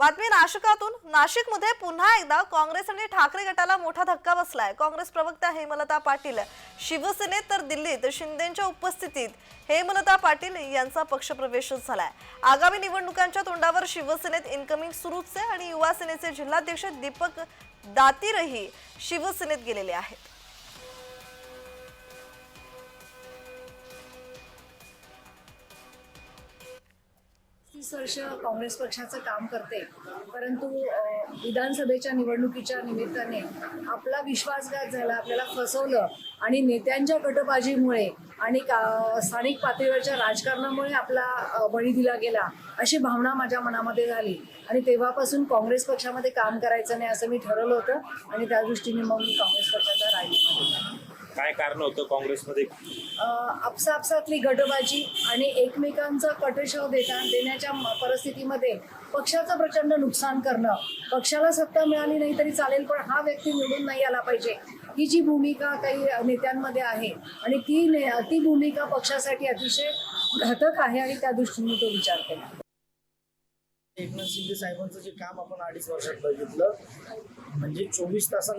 बातमी नाशिकातून. नाशिकमध्ये पुन्हा एकदा काँग्रेस आणि ठाकरे गटाला मोठा धक्का बसलाय. काँग्रेस प्रवक्त्या हेमलता पाटील शिवसेनेत तर दिल्लीत शिंदेच्या उपस्थितीत हेमलता पाटील यांचा पक्षप्रवेश झालाय. आगामी निवडणुकांच्या तोंडावर शिवसेनेत इन्कमिंग सुरूच आहे आणि युवा सेनेचे जिल्हाध्यक्ष दीपक दातीरही शिवसेनेत गेलेले आहेत. वर्ष काँग्रेस पक्षाचं काम करते परंतु विधानसभेच्या निवडणुकीच्या निमित्ताने आपला विश्वासघात झाला आपल्याला फसवलं आणि नेत्यांच्या गटबाजीमुळे आणि का स्थानिक पातळीवरच्या राजकारणामुळे आपला बळी दिला गेला अशी भावना माझ्या मनामध्ये झाली. आणि तेव्हापासून काँग्रेस पक्षामध्ये काम करायचं नाही असं मी ठरवलं होतं आणि त्या दृष्टीने मग मी काँग्रेस पक्षाचा राजीनामा दिला काय कारण होतं काँग्रेसमध्ये? आपसापसातली गटबाजी आणि एकमेकांचा कटशव देता देण्याच्या परिस्थितीमध्ये पक्षाचं प्रचंड नुकसान करणं. पक्षाला सत्ता मिळाली नाही तरी चालेल पण हा व्यक्ती निवडून नाही आला पाहिजे. ही जी भूमिका काही नेत्यांमध्ये आहे आणि ती ने ती भूमिका पक्षासाठी अतिशय घातक आहे आणि त्या दृष्टीने तो विचार केला. एकनाथ शिंदे साहेबांचं जे काम आपण अडीच वर्षात बघितलं. म्हणजे चोवीस तासां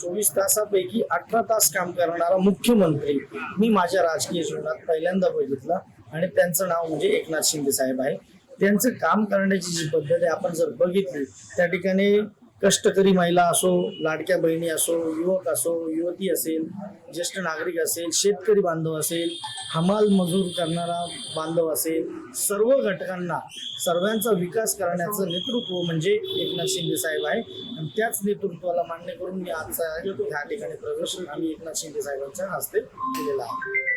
चोवीस तासापैकी अठरा तास काम करणारा मुख्यमंत्री मी माझ्या राजकीय जीवनात पहिल्यांदा बघितलं आणि त्यांचं नाव म्हणजे एकनाथ शिंदे साहेब आहे. त्यांचं काम करण्याची जी पद्धत आहे आपण जर बघितली त्या ठिकाणी कष्टकरी महिला असो लाडक्या बहिणी असो युवक असो युवती असेल ज्येष्ठ नागरिक असेल शेतकरी बांधव असेल हमाल मजूर करणारा बांधव असेल सर्व घटकांना सर्वांचा विकास करण्याचं नेतृत्व म्हणजे एकनाथ शिंदे साहेब आहे. आणि त्याच नेतृत्वाला मान्य करून मी आजचा ह्या ठिकाणी प्रदर्शन आम्ही एकनाथ शिंदे साहेबांच्या हस्ते केलेला आहे.